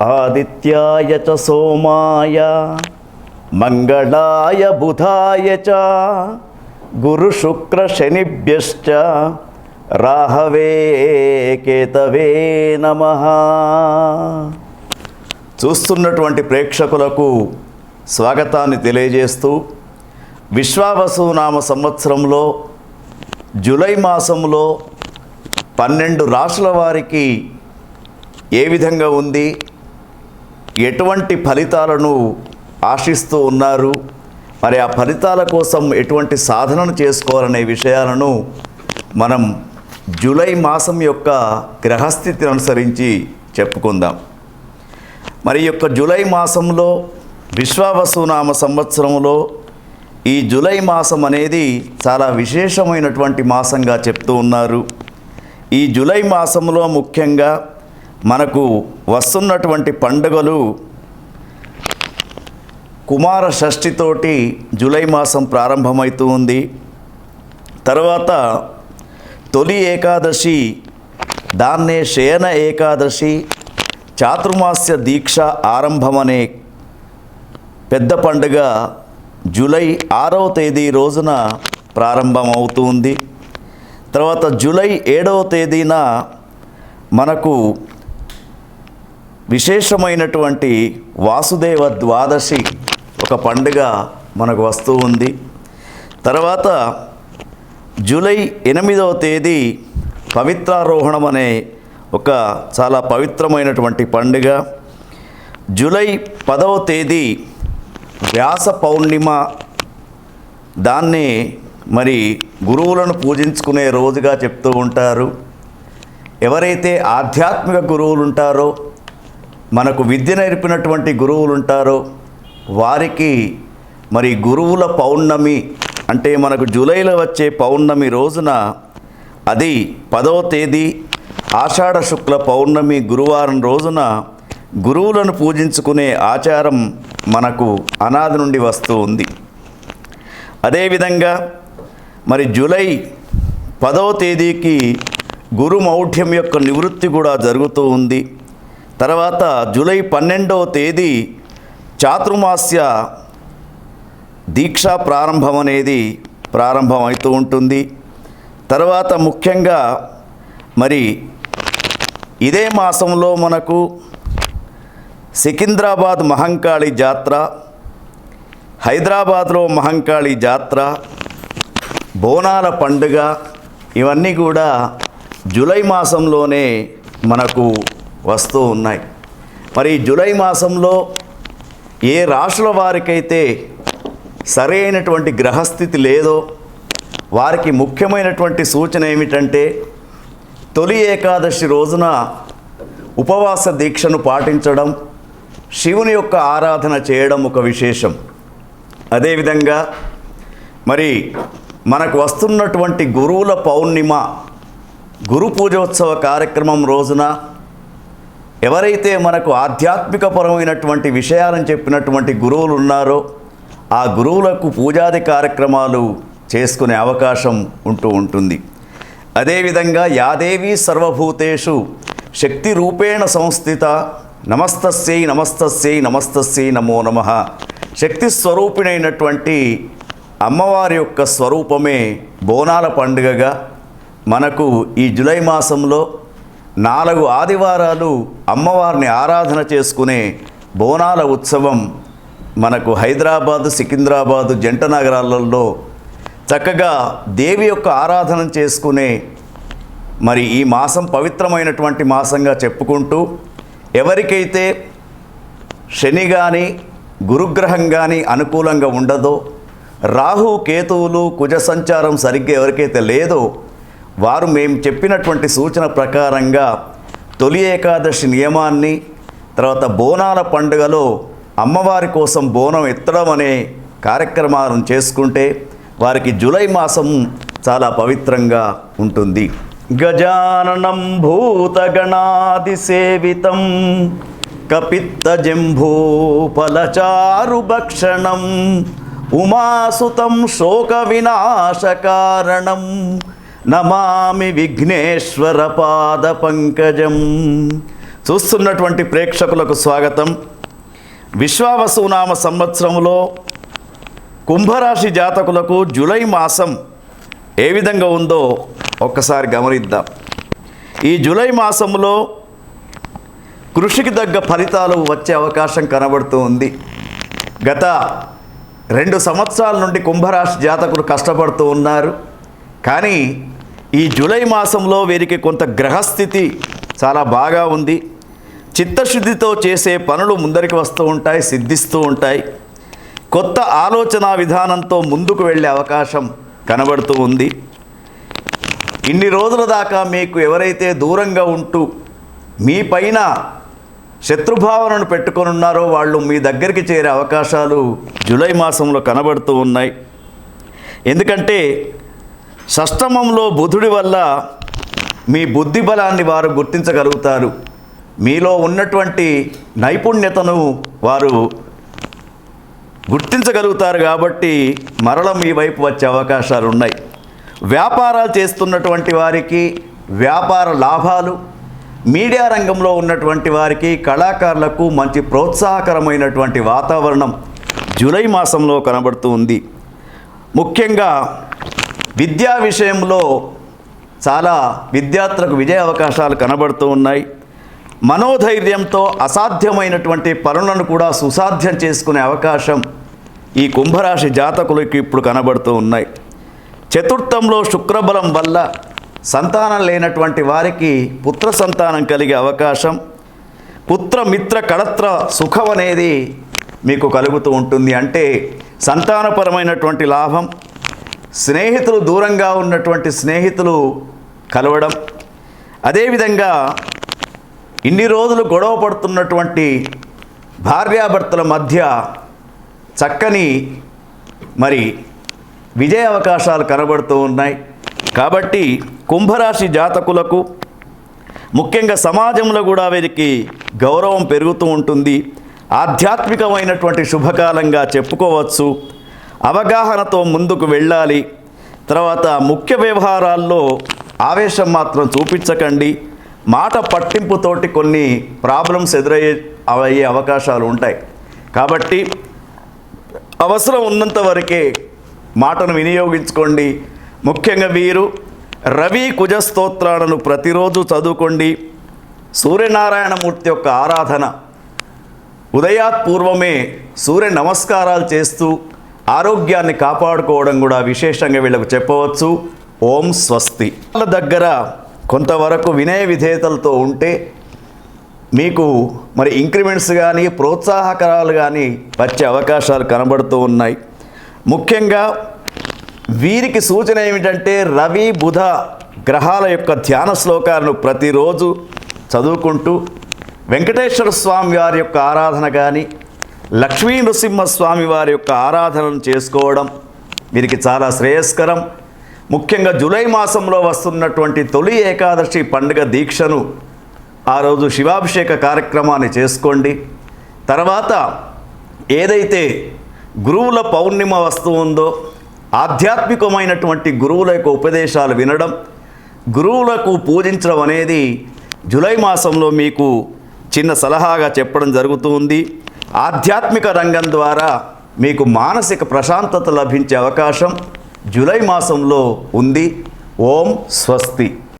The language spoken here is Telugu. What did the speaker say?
ఆదిత్యాయ చ సోమాయ మంగళాయ బుధాయ చ గురు శుక్ర శనిభ్యశ్చ రాహవే కేతవే నమ చూస్తున్నటువంటి ప్రేక్షకులకు స్వాగతాన్ని తెలియజేస్తూ విశ్వావసు నామ సంవత్సరంలో జూలై మాసంలో పన్నెండు రాసుల వారికి ఏ విధంగా ఉంది? ఎటువంటి ఫలితాలను ఆశిస్తూ ఉన్నారు? మరి ఆ ఫలితాల కోసం ఎటువంటి సాధనను చేసుకోవాలనే విషయాలను మనం జూలై మాసం యొక్క గ్రహస్థితిని అనుసరించి చెప్పుకుందాం. మరి యొక్క జూలై మాసంలో విశ్వావసునామ సంవత్సరంలో ఈ జూలై మాసం అనేది చాలా విశేషమైనటువంటి మాసంగా చెప్తూ ఉన్నారు. ఈ జూలై మాసంలో ముఖ్యంగా మనకు వస్తున్నటువంటి పండుగలు కుమార షష్ఠితోటి జూలై మాసం ప్రారంభమవుతూ ఉంది. తర్వాత తొలి ఏకాదశి దాన్నే శయన ఏకాదశి చాతుర్మాస్య దీక్ష ఆరంభమనే పెద్ద పండుగ జూలై ఆరవ తేదీ రోజున ప్రారంభమవుతుంది తర్వాత జూలై ఏడవ తేదీన మనకు విశేషమైనటువంటి వాసుదేవ ద్వాదశి ఒక పండుగ మనకు వస్తూ ఉంది. తర్వాత జూలై ఎనిమిదవ తేదీ పవిత్రారోహణం అనే ఒక చాలా పవిత్రమైనటువంటి పండుగ. జూలై పదవ తేదీ వ్యాస పౌర్ణిమ. దాన్ని మరి గురువులను పూజించుకునే రోజుగా చెప్తూ ఉంటారు. ఎవరైతే ఆధ్యాత్మిక గురువులు ఉంటారో మనకు విద్య నేర్పినటువంటి గురువులు ఉంటారో వారికి మరి గురువుల పౌర్ణమి అంటే మనకు జూలైలో వచ్చే పౌర్ణమి రోజున అది పదవ తేదీ ఆషాఢ శుక్ల పౌర్ణమి గురువారం రోజున గురువులను పూజించుకునే ఆచారం మనకు అనాది నుండి వస్తూ ఉంది. అదేవిధంగా మరి జూలై పదవ తేదీకి గురు మౌఢ్యం యొక్క నివృత్తి కూడా జరుగుతూ ఉంది. తర్వాత జూలై పన్నెండవ తేదీ చాతుర్మాస్య దీక్షా ప్రారంభం అనేది ప్రారంభం అవుతూ ఉంటుంది. తర్వాత ముఖ్యంగా మరి ఇదే మాసంలో మనకు సికింద్రాబాద్ మహంకాళి జాత్ర హైదరాబాద్లో మహంకాళి జాత్ర బోనాల పండుగ ఇవన్నీ కూడా జూలై మాసంలోనే మనకు వస్తూ ఉన్నాయి. మరి జూలై మాసంలో ఏ రాశుల వారికైతే సరైనటువంటి గ్రహస్థితి లేదో వారికి ముఖ్యమైనటువంటి సూచన ఏమిటంటే తొలి ఏకాదశి రోజున ఉపవాస దీక్షను పాటించడం శివుని యొక్క ఆరాధన చేయడం ఒక విశేషం. అదేవిధంగా మరి మనకు వస్తున్నటువంటి గురువుల పౌర్ణిమ గురు పూజోత్సవ కార్యక్రమం రోజున ఎవరైతే మనకు ఆధ్యాత్మికపరమైనటువంటి విషయాలను చెప్పినటువంటి గురువులు ఉన్నారో ఆ గురువులకు పూజాది కార్యక్రమాలు చేసుకునే అవకాశం ఉంటూ ఉంటుంది. అదేవిధంగా యాదేవి సర్వభూతేషు శక్తి రూపేణ సంస్థిత నమస్తస్యై నమస్తస్యై నమస్తస్యై నమో నమ. శక్తి స్వరూపిణైనటువంటి అమ్మవారి యొక్క స్వరూపమే బోనాల పండుగగా. మనకు ఈ జూలై మాసంలో నాలుగు ఆదివారాలు అమ్మవారిని ఆరాధన చేసుకునే బోనాల ఉత్సవం మనకు హైదరాబాదు సికింద్రాబాదు జంట నగరాలలో చక్కగా దేవి యొక్క ఆరాధన చేసుకునే మరి ఈ మాసం పవిత్రమైనటువంటి మాసంగా చెప్పుకుంటూ ఎవరికైతే శని కానీ గురుగ్రహం కానీ అనుకూలంగా ఉండదో రాహు కేతువులు కుజ సంచారం సరిగ్గా ఎవరికైతే లేదో వారు మేము చెప్పినటువంటి సూచన ప్రకారంగా తొలి ఏకాదశి నియమాన్ని తర్వాత బోనాల పండుగలో అమ్మవారి కోసం బోనం ఎత్తడం అనే కార్యక్రమాలను చేసుకుంటే వారికి జూలై మాసం చాలా పవిత్రంగా ఉంటుంది. గజాననం భూతగణాది సేవితం కపిత్తజంభూఫలచారుభక్షణం ఉమాసుతం శోక వినాశకారణం నమామి విఘ్నేశ్వర పాద పంకజం. చూస్తున్నటువంటి ప్రేక్షకులకు స్వాగతం. విశ్వావసునామ సంవత్సరంలో కుంభరాశి జాతకులకు జూలై మాసం ఏ విధంగా ఉందో ఒక్కసారి గమనిద్దాం. ఈ జూలై మాసంలో కృషికి తగ్గ ఫలితాలు వచ్చే అవకాశం కనబడుతూ ఉంది. గత రెండు సంవత్సరాల నుండి కుంభరాశి జాతకులు కష్టపడుతూ ఉన్నారు. కానీ ఈ జూలై మాసంలో వీరికి కొంత గ్రహస్థితి చాలా బాగా ఉంది. చిత్తశుద్ధితో చేసే పనులు ముందరికి వస్తూ ఉంటాయి సిద్ధిస్తూ ఉంటాయి. కొత్త ఆలోచన విధానంతో ముందుకు వెళ్ళే అవకాశం కనబడుతూ ఉంది. ఇన్ని రోజుల దాకా మీకు ఎవరైతే దూరంగా ఉంటూ మీ పైన శత్రుభావనను పెట్టుకొని ఉన్నారో వాళ్ళు మీ దగ్గరికి చేరే అవకాశాలు జూలై మాసంలో కనబడుతూ ఉన్నాయి. ఎందుకంటే షష్టమంలో బుధుడి వల్ల మీ బుద్ధి బలాన్ని వారు గుర్తించగలుగుతారు. మీలో ఉన్నటువంటి నైపుణ్యతను వారు గుర్తించగలుగుతారు కాబట్టి మరల మీ వైపు వచ్చే అవకాశాలు ఉన్నాయి వ్యాపారాలు చేస్తున్నటువంటి వారికి వ్యాపార లాభాలు మీడియా రంగంలో ఉన్నటువంటి వారికి కళాకారులకు మంచి ప్రోత్సాహకరమైనటువంటి వాతావరణం జూలై మాసంలో కనబడుతూ ఉంది. ముఖ్యంగా విద్యా విషయంలో చాలా విద్యార్థులకు విజయ అవకాశాలు కనబడుతూ ఉన్నాయి. మనోధైర్యంతో అసాధ్యమైనటువంటి పనులను కూడా సుసాధ్యం చేసుకునే అవకాశం ఈ కుంభరాశి జాతకులకు ఇప్పుడు కనబడుతూ ఉన్నాయి. చతుర్థంలో శుక్రబలం వల్ల సంతానం లేనటువంటి వారికి పుత్ర సంతానం కలిగే అవకాశం. పుత్ర మిత్ర కళత్ర సుఖం అనేది మీకు కలుగుతూ ఉంటుంది. అంటే సంతానపరమైనటువంటి లాభం స్నేహితులు దూరంగా ఉన్నటువంటి స్నేహితులు కలవడం అదేవిధంగా ఇన్ని రోజులు గొడవ పడుతున్నటువంటి భార్యాభర్తల మధ్య చక్కని మరి విజయ అవకాశాలు కనబడుతూ ఉన్నాయి. కాబట్టి కుంభరాశి జాతకులకు ముఖ్యంగా సమాజంలో కూడా వీరికి గౌరవం పెరుగుతూ ఉంటుంది. ఆధ్యాత్మికమైనటువంటి శుభకాలంగా చెప్పుకోవచ్చు. అవగాహనతో ముందుకు వెళ్ళాలి. తర్వాత ముఖ్య వ్యవహారాల్లో ఆవేశం మాత్రం చూపించకండి. మాట పట్టింపుతోటి కొన్ని ప్రాబ్లమ్స్ ఎదురయ్యే అయ్యే అవకాశాలు ఉంటాయి. కాబట్టి అవసరం ఉన్నంత వరకే మాటను వినియోగించుకోండి. ముఖ్యంగా వీరు రవి కుజ స్తోత్రాలను ప్రతిరోజు చదువుకోండి. సూర్యనారాయణమూర్తి యొక్క ఆరాధన ఉదయాత్ పూర్వమే సూర్య నమస్కారాలు చేస్తూ ఆరోగ్యాన్ని కాపాడుకోవడం కూడా విశేషంగా వీళ్ళకు చెప్పవచ్చు. ఓం స్వస్తి. వాళ్ళ దగ్గర కొంతవరకు వినయ విధేయతలతో ఉంటే మీకు మరి ఇంక్రిమెంట్స్ కానీ ప్రోత్సాహకరాలు కానీ వచ్చే అవకాశాలు కనబడుతూ ఉన్నాయి. ముఖ్యంగా వీరికి సూచన ఏమిటంటే రవి బుధ గ్రహాల యొక్క ధ్యాన శ్లోకాలను ప్రతిరోజు చదువుకుంటూ వెంకటేశ్వర స్వామి వారి యొక్క ఆరాధన కానీ లక్ష్మీ నృసింహస్వామి వారి యొక్క ఆరాధనను చేసుకోవడం వీరికి చాలా శ్రేయస్కరం. ముఖ్యంగా జూలై మాసంలో వస్తున్నటువంటి తొలి ఏకాదశి పండుగ దీక్షను ఆ రోజు శివాభిషేక కార్యక్రమాన్ని చేసుకోండి. తర్వాత ఏదైతే గురువుల పౌర్ణిమ వస్తూ ఉందో ఆధ్యాత్మికమైనటువంటి గురువుల యొక్క ఉపదేశాలు వినడం గురువులకు పూజించడం అనేది జూలై మాసంలో మీకు చిన్న సలహాగా చెప్పడం జరుగుతుంది ఆధ్యాత్మిక రంగం ద్వారా మీకు మానసిక ప్రశాంతత లభించే అవకాశం జూలై మాసంలో ఉంది. ఓం స్వస్తి.